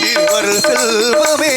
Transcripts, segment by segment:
இருவர் செல்வமே.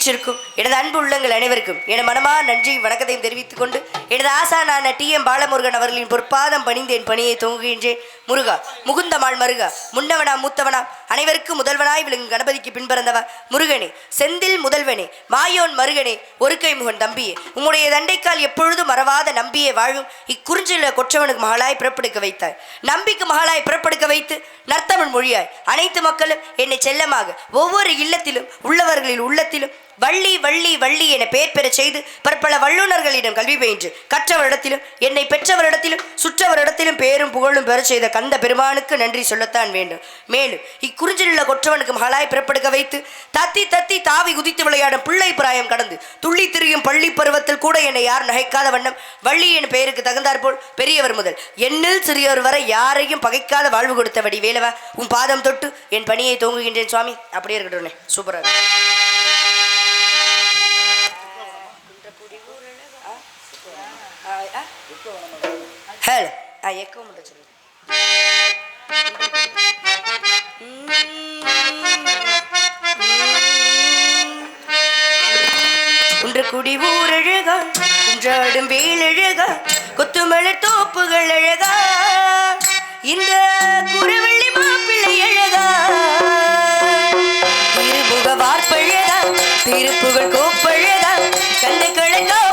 அவையில் எனது அன்பு உள்ளங்கள் அனைவருக்கும் என மனமா நன்றி வணக்கத்தையும் தெரிவித்துக் கொண்டு எனது ஆசானான டி. எம். பாலமுருகன் அவர்களின் பொற்பாதம் பணிந்து என் பணியை துவங்குகின்றேன். முருகா முகுந்தமாள் மருகா முன்னவனா மூத்தவனா அனைவருக்கும் முதல்வனாய் விளங்கும் கணபதிக்கு பின்பறந்தவா? முருகனே செந்தில் முதல்வனே மாயோன் மருகனே ஒரு கை முகன் தம்பியே உம்முடைய தண்டைக்கால் எப்பொழுதும் மறவாத நம்பியே வாழும் இக்குறிஞ்சில கொற்றவனுக்கு மகளாய் பிறப்படுக்க வைத்தாய். நம்பிக்கு மகளாய் பிறப்படுக்க வைத்து நர்த்தமிழ் மொழியாய் அனைத்து மக்களும் என்னை செல்லமாக ஒவ்வொரு இல்லத்திலும் உள்ளவர்களின் உள்ளத்திலும் வள்ளி வள்ளி வள்ளி என பெயர் பெறச் செய்து பற்பல வல்லுநர்களிடம் கல்வி பயின்று. கற்றவரிடத்திலும் என்னை பெற்றவரிடத்திலும் சுற்றவரிடத்திலும் பேரும் புகழும் பெறச் செய்த கந்த பெருமானுக்கு நன்றி சொல்லத்தான் வேண்டும். மேலும் இக்குறிஞ்சிலுள்ள கொற்றவனுக்கு மகளாய் பிறப்படுக்க வைத்து தத்தி தத்தி தாவி குதித்து விளையாடும் பிள்ளை பிராயம் கடந்து துள்ளி திரியும் பள்ளி பருவத்தில் கூட என்னை யார் நகைக்காத வண்ணம் வள்ளி என் பெயருக்கு தகுந்தாற்போல் பெரியவர் முதல். எண்ணில் சிறியவர் வரை யாரையும் பகைக்காத வாழ்வு கொடுத்தபடி வேலவா உன் பாதம் தொட்டு என் பணியை தோங்குகின்றேன் சுவாமி. அப்படியே இருக்கட்டும் சூப்பராக ஹலோ ஆ எக்கோ மட்டும் சொல்லு குன்று குடி அழகா குன்றாடும் வேலழகா கொத்துமலர் தோப்புகள் அழகா இந்த குறவள்ளி மாப்பிள்ளை அழகா திருமுக வார்ப்பழகா திருப்புகழ் கோப்பழகா கண்ணு கழங்காப்புகள்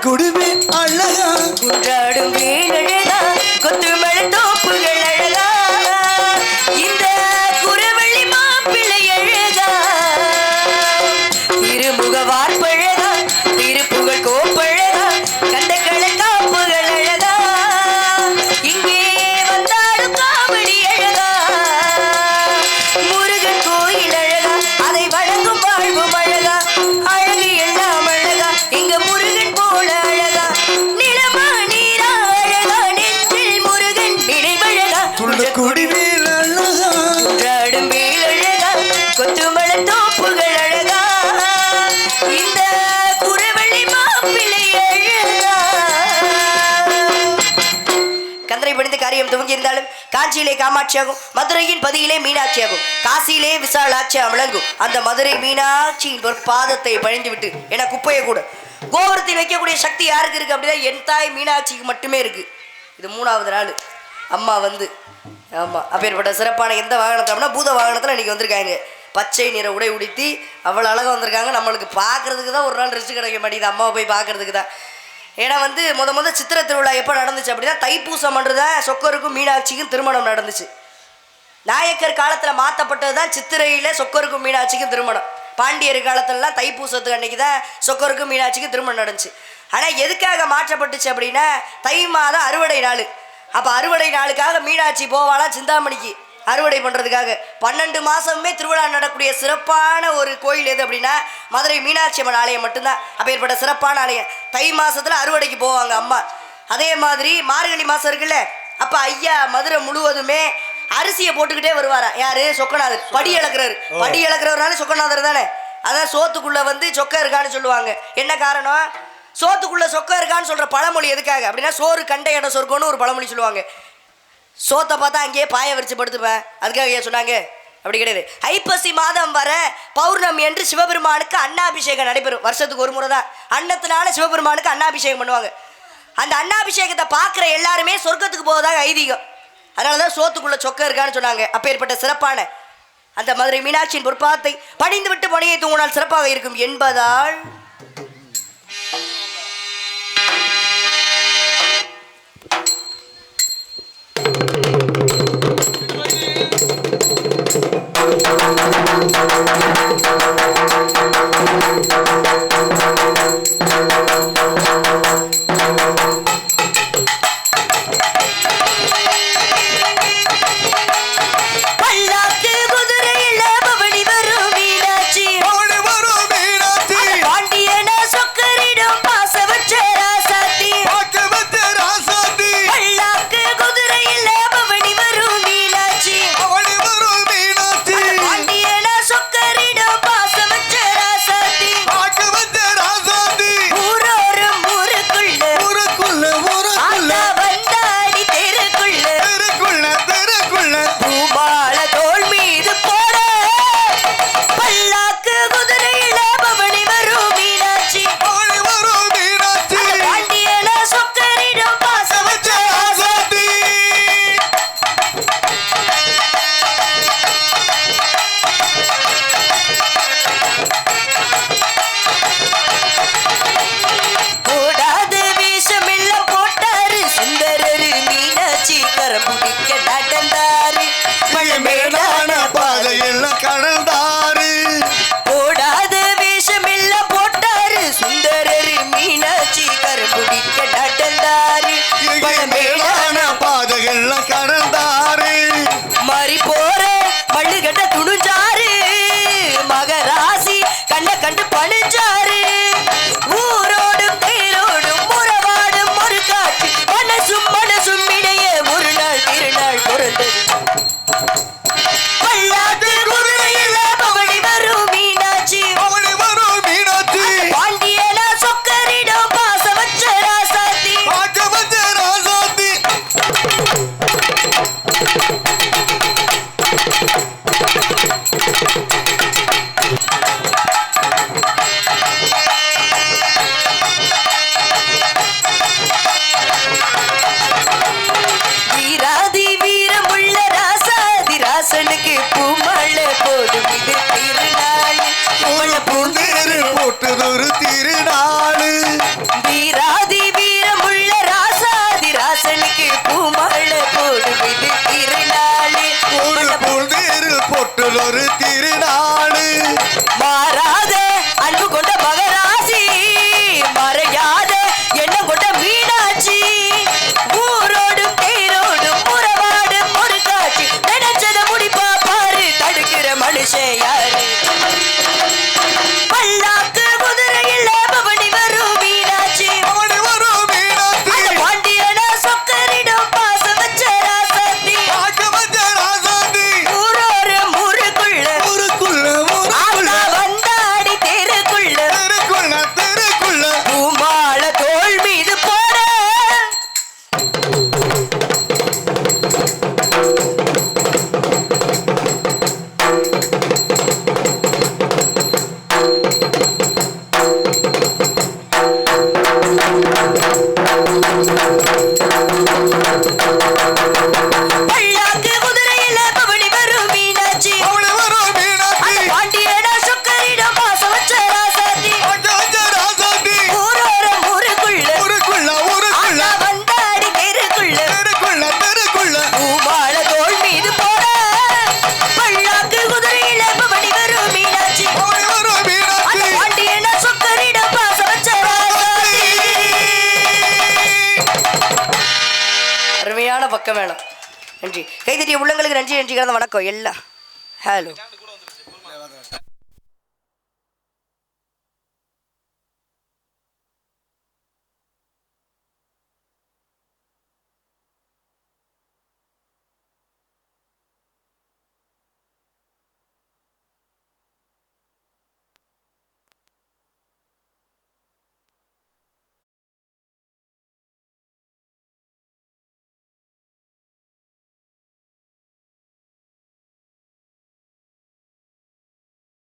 நிறைவழகா அழகா. குன்றாடும். கந்தரை படிந்த காரியம் துவங்கியிருந்தாலும் காஞ்சியிலே காமாட்சியாகும் மதுரையின் பதியிலே மீனாட்சியாகும் காசியிலே விசாலாட்சியாக விளங்கும் அந்த மதுரை மீனாட்சியின் பொற்பாதத்தை பழிந்து விட்டு என குப்பையை கூட. கோபுரத்தில் வைக்கக்கூடிய சக்தி யாருக்கு இருக்கு அப்படின்னா என் தாய் மீனாட்சிக்கு மட்டுமே இருக்கு. இது மூணாவது நாள். அம்மா வந்து ஆமா அப்பேற்பட்ட சிறப்பான எந்த வாகனத்தில் அப்படின்னா பூத வாகனத்தில் இன்னைக்கு வந்திருக்காங்க. பச்சை நிற உடை உடுத்தி அவ்வளோ அழகாக வந்திருக்காங்க. நம்மளுக்கு பார்க்கறதுக்கு தான் ஒரு நாள் ரெஸ்ட் கிடைக்க மாட்டேங்குது. அம்மாவை போய் பார்க்கறதுக்கு தான். ஏன்னா வந்து முத முத சித்திர திருவிழா எப்போ நடந்துச்சு அப்படின்னா தைப்பூசம் சொக்கருக்கும் மீனாட்சிக்கும் திருமணம் நடந்துச்சு. நாயக்கர் காலத்தில் மாற்றப்பட்டது தான் சித்திரையில் சொக்கருக்கும் மீனாட்சிக்கும் திருமணம். பாண்டியர் காலத்துலலாம் தைப்பூசத்துக்கு அன்னைக்கு தான் சொக்கருக்கும் மீனாட்சிக்கும் திருமணம் நடந்துச்சு. ஆனால் எதுக்காக மாற்றப்பட்டுச்சு அப்படின்னா தை மாதம் அறுவடை நாள். அப்போ அறுவடை நாளுக்காக மீனாட்சி போவாளாம் சிந்தாமணிக்கு. அறுவடை பண்ணுறதுக்காக பன்னெண்டு மாதமுமே திருவிழா நடக்கக்கூடிய சிறப்பான ஒரு கோயில் எது அப்படின்னா மதுரை மீனாட்சி அம்மன் ஆலயம் மட்டும்தான். அப்பேற்பட்ட சிறப்பான ஆலயம். தை மாசத்துல அறுவடைக்கு போவாங்க அம்மா. அதே மாதிரி மார்கழி மாதம் இருக்குல்ல அப்போ ஐயா மதுரை முழுவதுமே அரிசியை போட்டுக்கிட்டே வருவாரா? யாரு? சொக்கநாதர். படி இழக்கிறாரு. படி இழக்கிறவரால சொக்கநாதர் தானே. அதான் சோத்துக்குள்ள வந்து சொக்க இருக்கான்னு சொல்லுவாங்க. என்ன காரணம்? சோத்துக்குள்ள சொக்க இருக்கான்னு சொல்ற பழமொழி எதுக்காக? அப்படின்னா சோறு கண்ட இடம் சொர்க்கம்னு ஒரு பழமொழி சொல்லுவாங்க. சோத்தை பார்த்தா அங்கேயே பாய விரிச்சு படுத்துப்பேன் அதுக்காக ஏன் சொன்னாங்க? அப்படி கிடையாது. ஐப்பசி மாதம் வர பௌர்ணமி என்று சிவபெருமானுக்கு அன்னாபிஷேகம் நடைபெறும். வருஷத்துக்கு ஒரு முறை தான். அன்னத்தினால சிவபெருமானுக்கு அன்னாபிஷேகம் பண்ணுவாங்க. அந்த அன்னாபிஷேகத்தை பார்க்குற எல்லாருமே சொர்க்கத்துக்கு போவதாக ஐதீகம். அதனால தான் சோத்துக்குள்ள சொக்க இருக்கான்னு சொன்னாங்க. அப்பேற்பட்ட சிறப்பான அந்த மதுரை மீனாட்சியின் பொற்பாத்தை பணிந்து விட்டு பணியை தூங்கினால் சிறப்பாக இருக்கும். என்பதால் நன்றி. கைதட்டிய உள்ளங்களுக்கு நன்றி நன்றி கலந்த வணக்கம். எல்லாம் ஹலோ.